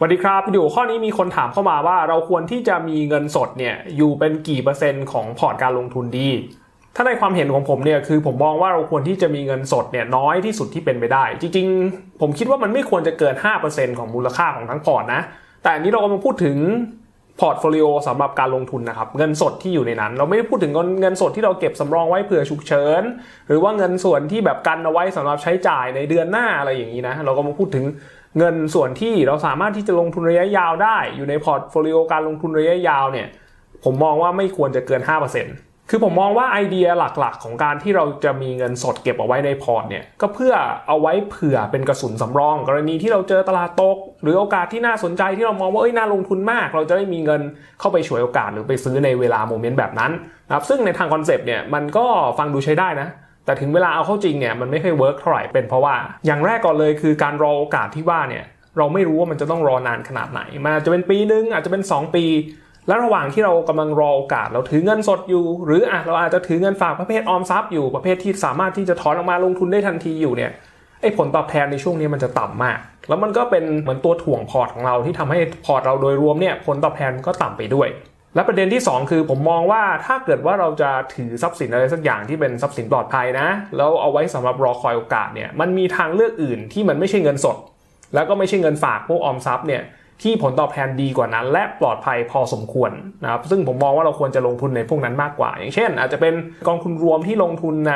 สวัสดีครับวิดีโอข้อนี้มีคนถามเข้ามาว่าเราควรที่จะมีเงินสดเนี่ยอยู่เป็นกี่เปอร์เซ็นต์ของพอร์ตการลงทุนดี ถ้าในความเห็นของผมเนี่ยคือผมมองว่าเราควรที่จะมีเงินสดเนี่ยน้อยที่สุดที่เป็นไปได้ จริงๆ ผมคิดว่ามันไม่ควรจะเกิน 5%ของมูลค่าของทั้งพอร์ตนะ แต่อันนี้เรากำลังพูดถึงพอร์ตโฟลิโอสำหรับการลงทุนนะครับเงินสดที่อยู่ในนั้น เราไม่ได้พูดถึงเงินสดที่เราเก็บสำรองไว้เผื่อฉุกเฉินหรือว่าเงินส่วนที่แบบกันเอาไว้สำหรับใช้จ่ายในเดือนหน้าอะไรอย่างนี้นะเราก็มาพูดถึง เงินส่วนที่เราสามารถที่จะลงทุนระยะยาวได้ อยู่ในพอร์ตโฟลิโอการลงทุนระยะยาวเนี่ยผมมองว่าไม่ควรจะเกิน 5%คือผมมองว่าไอเดียหลักๆ ของการที่เราจะมีเงินสดเก็บเอาไว้ในพอร์ตเนี่ยก็เพื่อเอาไว้เผื่อเป็นกระสุนสำรอง กรณีที่เราเจอตลาดตก หรือโอกาสที่น่าสนใจที่เรามองว่าเอ้ยน่าลงทุนมาก เราจะได้มีเงินเข้าไปฉวยโอกาสหรือไปซื้อในเวลาโมเมนต์แบบนั้นนะครับซึ่งในทางคอนเซปต์เนี่ยมันก็ฟังดูใช้ได้นะ แต่ถึงเวลาเอาเข้าจริงเนี่ยมันไม่ค่อยเวิร์กเท่าไหร่เป็นเพราะว่า อย่างแรกก่อนเลยคือการรอโอกาสที่ว่าเนี่ยเราไม่รู้ว่ามันจะต้องรอนานขนาดไหน มันอาจจะเป็นปีนึงอาจจะเป็น 2 ปี และระหว่างที่เรากำลังรอโอกาสเราถือเงินสดอยู่ หรืออะเราอาจจะถือเงินฝากประเภทออมทรัพย์อยู่ประเภทที่สามารถที่จะถอนออกมาลงทุนได้ทันทีอยู่เนี่ยไอ้ผลตอบแทนในช่วงนี้มันจะต่ำมาก แล้วมันก็เป็นเหมือนตัวถ่วงพอร์ตของเราที่ทำให้พอร์ตเราโดยรวมเนี่ยผลตอบแทนก็ต่ำไปด้วย และประเด็นที่ 2 คือผมมองว่าถ้าเกิดว่าเราจะถือทรัพย์สินอะไรสักอย่างที่เป็นทรัพย์สินปลอดภัยนะ แล้วเอาไว้สำหรับรอคอยโอกาสเนี่ยมันมีทางเลือกอื่นที่มันไม่ใช่เงินสด แล้วก็ไม่ใช่เงินฝากพวกออมทรัพย์เนี่ย ที่ผลตอบแทนดีกว่านั้น และปลอดภัยพอสมควรนะครับซึ่งผมมองว่าเราควรจะลงทุนในพวกนั้นมากกว่า อย่างเช่น อาจจะเป็นกองทุนรวมที่ลงทุนใน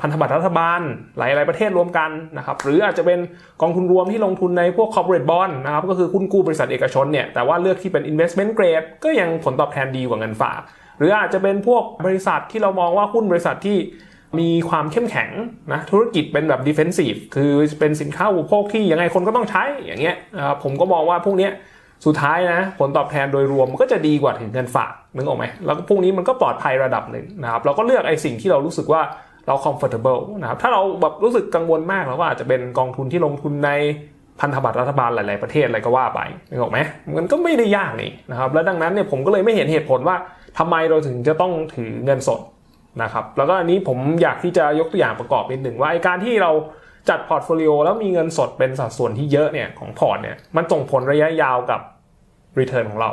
พันธบัตรรัฐบาล หลาย ๆ ประเทศรวมกันนะครับหรืออาจจะเป็นกองทุนรวมที่ลงทุนในพวก corporate bond นะครับก็คือหุ้นกู้บริษัทเอกชนเนี่ยแต่ว่าเลือกที่เป็น investment grade ก็ยังผลตอบแทนดีกว่าเงินฝาก หรืออาจจะเป็นพวกบริษัทที่เรามองว่าหุ้นบริษัทที่ มีความเข้มแข็งนะธุรกิจเป็นแบบ defensive คือเป็นสินค้าอุปโภคที่ยังไงคนก็ต้องใช้อย่างเงี้ยนะครับผมก็มองว่าพวกเนี้ยสุดท้ายนะผลตอบแทนโดยรวมมันก็จะดีกว่าถึงเงินฝากนึกออกไหมแล้วพวกนี้มันก็ปลอดภัยระดับหนึ่งนะครับเราก็เลือกไอ้สิ่งที่เรารู้สึกว่าเรา comfortable นะครับถ้าเราแบบรู้สึกกังวลมากเราก็อาจจะเป็นกองทุนที่ลงทุนในพันธบัตรรัฐบาลหลาย ๆ ประเทศอะไรก็ว่าไปนึกออกไหมมันก็ไม่ได้ยากนี่นะครับ แล้วดังนั้นเนี่ยผมก็เลยไม่เห็นเหตุผลว่าทำไมเราถึงจะต้องถือเงินสด นะครับแล้วก็อันนี้ผมอยากที่จะยกตัวอย่างประกอบนิดหนึ่งว่าไอการที่เราจัดพอร์ตโฟลิโอแล้วมีเงินสดเป็นสัดส่วนที่เยอะเนี่ยของพอร์ตเนี่ยมันส่งผลระยะยาวกับ Return ของเรา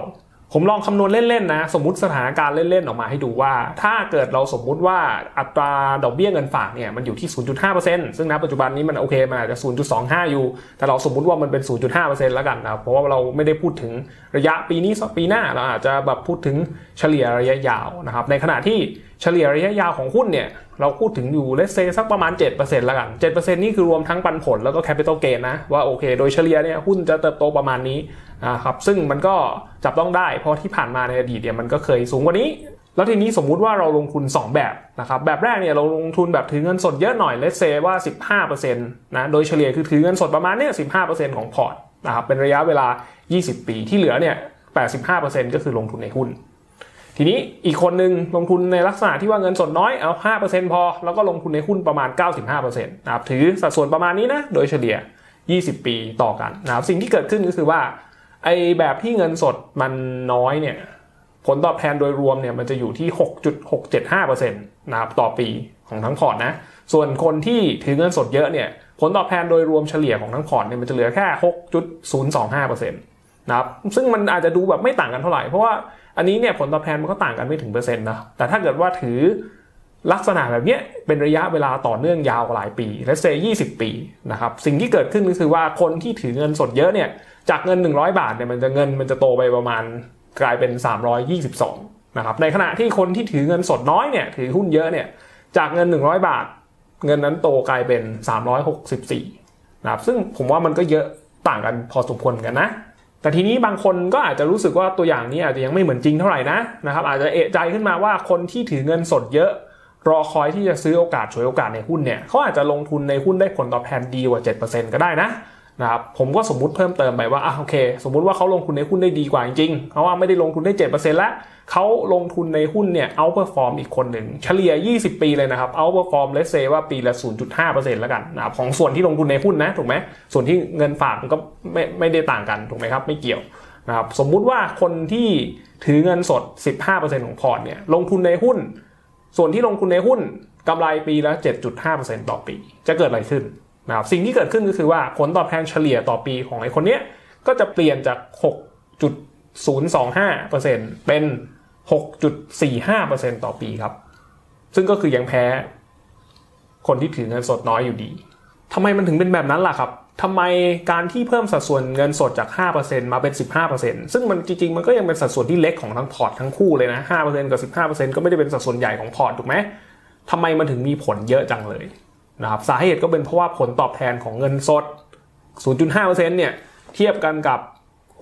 ผมลองคำนวณเล่นๆนะ สมมติสถานการณ์เล่นๆออกมาให้ดูว่า ถ้าเกิดเราสมมุติว่าอัตราดอกเบี้ยเงินฝากเนี่ยมันอยู่ที่ 0.5%ซึ่งณปัจจุบันนี้มันโอเคมันอาจจะ 0.25 อยู่ แต่เราสมมุติว่ามันเป็น 0.5%แล้วกันนะเพราะว่าเราไม่ได้พูดถึงระยะปีนี้ปีหน้าเราอาจจะแบบพูดถึงเฉลี่ยระยะยาวนะครับในขณะที่ เฉลี่ยระยะยาวของหุ้นเนี่ยเราพูดถึงอยู่เลสเซสักประมาณ7%แล้วกัน 7%นี่คือรวมทั้งปันผลแล้วก็แคปิตอลเกนนะว่าโอเค โดยเฉลี่ยเนี่ยหุ้นจะเติบโตประมาณนี้นะครับซึ่งมันก็จับต้องได้ เพราะที่ผ่านมาในอดีตเนี่ยมันก็เคยสูงกว่านี้ แล้วทีนี้สมมุติว่าเราลงทุน 2 แบบนะครับแบบแรกเนี่ยเราลงทุนแบบถือเงินสดเยอะหน่อยเลสเซว่า 15%นะโดยเฉลี่ยคือถือเงินสดประมาณเนี่ย15%ของพอร์ตนะครับเป็นระยะเวลา 20 ปีที่เหลือเนี่ย85%ก็คือลงทุนในหุ้น ทีนี้อีกคนหนึ่งลงทุนในลักษณะที่ว่าเงินสดน้อยเอา 5%พอ แล้วก็ลงทุนในหุ้นประมาณ 95%นะครับถือสัดส่วนประมาณนี้นะ โดยเฉลี่ย 20 ปีต่อกันนะครับสิ่งที่เกิดขึ้นก็คือว่าไอแบบที่เงินสดมันน้อยเนี่ยผลตอบแทนโดยรวมเนี่ยมันจะอยู่ที่ 6.675%นะครับต่อปีของทั้งพอร์ตนะ ส่วนคนที่ถือเงินสดเยอะเนี่ยผลตอบแทนโดยรวมเฉลี่ยของทั้งพอร์ตเนี่ยมันจะเหลือแค่ 6.025%นะครับซึ่งมันอาจจะดูแบบไม่ต่างกันเท่าไหร่เพราะว่า อันนี้เนี่ยผลตอบแทนมันก็ต่างกันไม่ถึงเปอร์เซ็นต์นะ แต่ถ้าเกิดว่าถือลักษณะแบบนี้เป็นระยะเวลาต่อเนื่องยาวหลายปีและเซ20ปีนะครับ สิ่งที่เกิดขึ้นก็คือว่าคนที่ถือเงินสดเยอะเนี่ย จากเงิน 100 บาทเนี่ยมันจะเงินมันจะโตไปประมาณกลายเป็น 322นะครับ ในขณะที่คนที่ถือเงินสดน้อยเนี่ยถือหุ้นเยอะเนี่ยจากเงิน 100 บาท เงินนั้นโตกลายเป็น 364นะครับซึ่งผมว่ามันก็เยอะต่างกันพอสมควรกันนะ แต่ทีนี้บางคนก็อาจจะรู้สึกว่าตัวอย่างนี้อาจจะยังไม่เหมือนจริงเท่าไหร่นะนะครับอาจจะเอะใจขึ้นมาว่าคนที่ถือเงินสดเยอะ รอคอยที่จะซื้อโอกาสฉวยโอกาสในหุ้นเนี่ยเขาอาจจะลงทุนในหุ้นได้ผลตอบแทนดีกว่า 7%ก็ได้นะ นะครับผมก็สมมุติเพิ่มเติมไปว่าอะโอเค สมมุติว่าเขาลงทุนในหุ้นได้ดีกว่าจริงๆเพราะว่าไม่ได้ลงทุนได้7%แล้วเขาลงทุนในหุ้นเนี่ยเอาเปอร์ฟอร์มอีกคนหนึ่งเฉลี่ย 20 ปีเลยนะครับเอาเปอร์ฟอร์มเลสเซว่าปีละ 0.5%แล้วกันนะครับของส่วนที่ลงทุนในหุ้นนะถูกไหมส่วนที่เงินฝากมันก็ไม่ไม่ได้ต่างกันถูกไหมครับไม่เกี่ยวนะครับสมมุติว่าคนที่ถือเงินสด 15%ของพอร์ตเนี่ยลงทุนในหุ้น ส่วนที่ลงทุนในหุ้นกำไรปีละ 7.5%ต่อปี จะเกิดอะไรขึ้น นะครับสิ่งที่เกิดขึ้นก็คือว่าผลตอบแทนเฉลี่ยต่อปีของไอ้คนเนี้ยก็จะเปลี่ยนจาก 6.025%เป็น 6.45%ต่อปีครับ ซึ่งก็คือยังแพ้คนที่ถือเงินสดน้อยอยู่ดีทำไมมันถึงเป็นแบบนั้นล่ะครับทำไมการที่เพิ่มสัดส่วนเงินสดจาก 5%มาเป็น 15%ซึ่งมันจริงๆ มันก็ยังเป็นสัดส่วนที่เล็กของทั้งพอร์ตทั้งคู่เลยนะ 5%กับ 15%ก็ไม่ได้เป็นสัดส่วนใหญ่ของพอร์ตถูกไหมทำไมมันถึงมีผลเยอะจังเลย นะครับสาเหตุก็เป็นเพราะว่าผลตอบแทนของเงินสด 0.5%เนี่ยเทียบกันกับ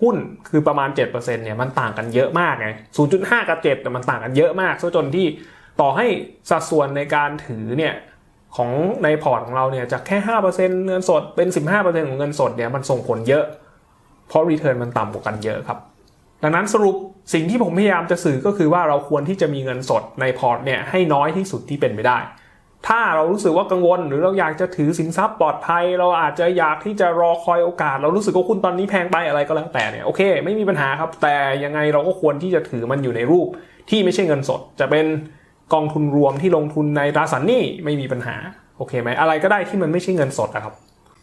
หุ้นคือประมาณ 7%เนี่ยมันต่างกันเยอะมากไง 0.5 กับ 7แต่มันต่างกันเยอะมากซะจนที่ต่อให้สัดส่วนในการถือเนี่ยของในพอร์ตของเราเนี่ยจากแค่ 5%เงินสดเป็น 15%ของเงินสดเนี่ยมันส่งผลเยอะ เพราะรีเทิร์นมันต่ำกว่ากันเยอะครับ ดังนั้นสรุปสิ่งที่ผมพยายามจะสื่อก็คือว่าเราควรที่จะมีเงินสดในพอร์ตเนี่ยให้น้อยที่สุดที่เป็นไปได้ ถ้าเรารู้สึกว่ากังวล หรือเราอยากจะถือสินทรัพย์ปลอดภัย เราอาจจะอยากที่จะรอคอยโอกาส เรารู้สึกว่าคุณตอนนี้แพงไปอะไรก็แล้วแต่เนี่ยโอเค ไม่มีปัญหาครับ แต่ยังไงเราก็ควรที่จะถือมันอยู่ในรูปที่ไม่ใช่เงินสด จะเป็นกองทุนรวมที่ลงทุนในตราสารหนี้ไม่มีปัญหาโอเคไหมอะไรก็ได้ที่มันไม่ใช่เงินสดนะครับ